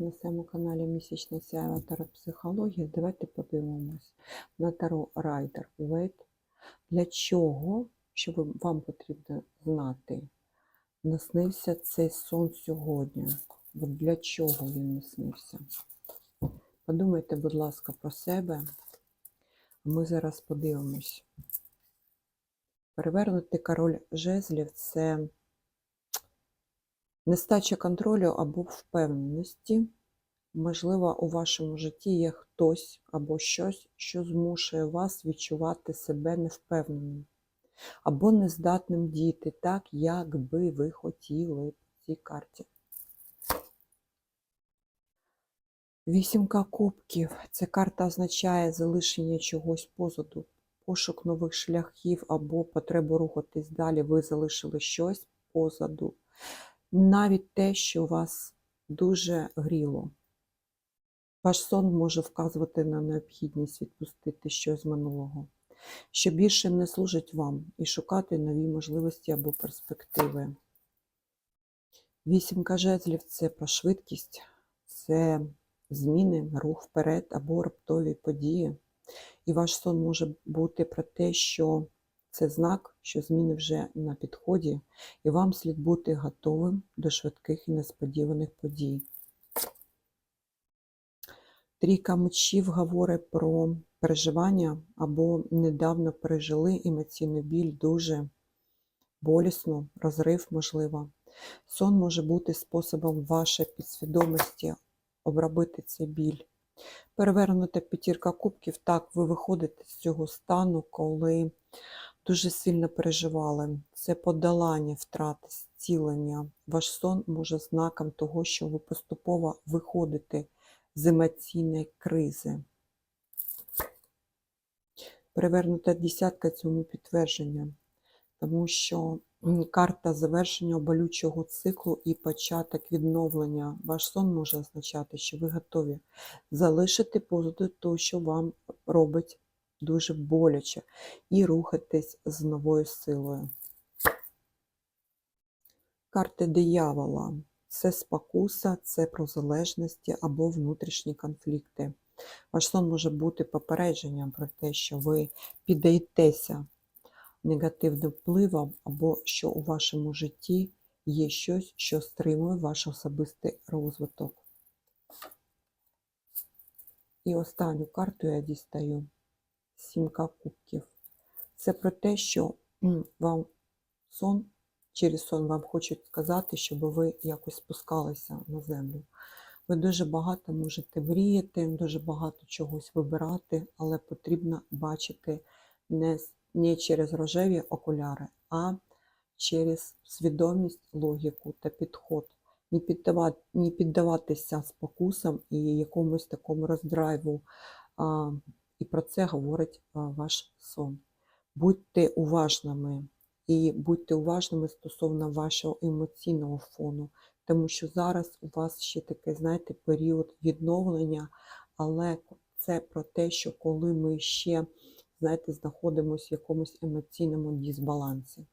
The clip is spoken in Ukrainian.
На своєму каналі Місячна сяєва Таро Психологія. Давайте подивимось на Таро Райдер Вейт. Для чого, що вам потрібно знати, наснився цей сон сьогодні? От для чого він наснився? Подумайте, будь ласка, про себе. Ми зараз подивимось. Перевернути король жезлів це нестача контролю або впевненості. Можливо, у вашому житті є хтось або щось, що змушує вас відчувати себе невпевненим або нездатним діяти так, як би ви хотіли в цій карті. Вісімка кубків. Ця карта означає залишення чогось позаду, пошук нових шляхів або потребу рухатись далі. Ви залишили щось позаду. Навіть те, що вас дуже гріло. Ваш сон може вказувати на необхідність відпустити щось з минулого, що більше не служить вам, і шукати нові можливості або перспективи. Вісімка жезлів це про швидкість, це зміни, рух вперед або раптові події. І ваш сон може бути про те, що це знак, що зміни вже на підході, і вам слід бути готовим до швидких і несподіваних подій. Трійка мечів говорить про переживання або недавно пережили емоційний біль дуже болісно, розрив можливо. Сон може бути способом вашої підсвідомості обробити цей біль. Перевернута п'ятірка кубків, так, ви виходите з цього стану, коли дуже сильно переживали. Це подолання втрати, зцілення. Ваш сон може знаком того, що ви поступово виходите з емоційної кризи. Перевернута десятка цьому підтвердження, тому що карта завершення болючого циклу і початок відновлення. Ваш сон може означати, що ви готові залишити позаду те, що вам робить дуже боляче, і рухатись з новою силою. Карти диявола це спокуса, це про залежності або внутрішні конфлікти. Ваш сон може бути попередженням про те, що ви піддаєтеся негативним впливам, або що у вашому житті є щось, що стримує ваш особистий розвиток. І останню карту я дістаю сімка кубків. Це про те, що вам сон, через сон вам хочуть сказати, щоб ви якось спускалися на землю. Ви дуже багато можете мріяти, дуже багато чогось вибирати, але потрібно бачити не, не через рожеві окуляри, а через свідомість, логіку та підход. Не, піддавати, не піддаватися спокусам і якомусь такому роздрайву. А, і про це говорить ваш сон. Будьте уважними і будьте уважними стосовно вашого емоційного фону, тому що зараз у вас ще такий, знаєте, період відновлення, але це про те, що коли ми ще, знаєте, знаходимося в якомусь емоційному дисбалансі.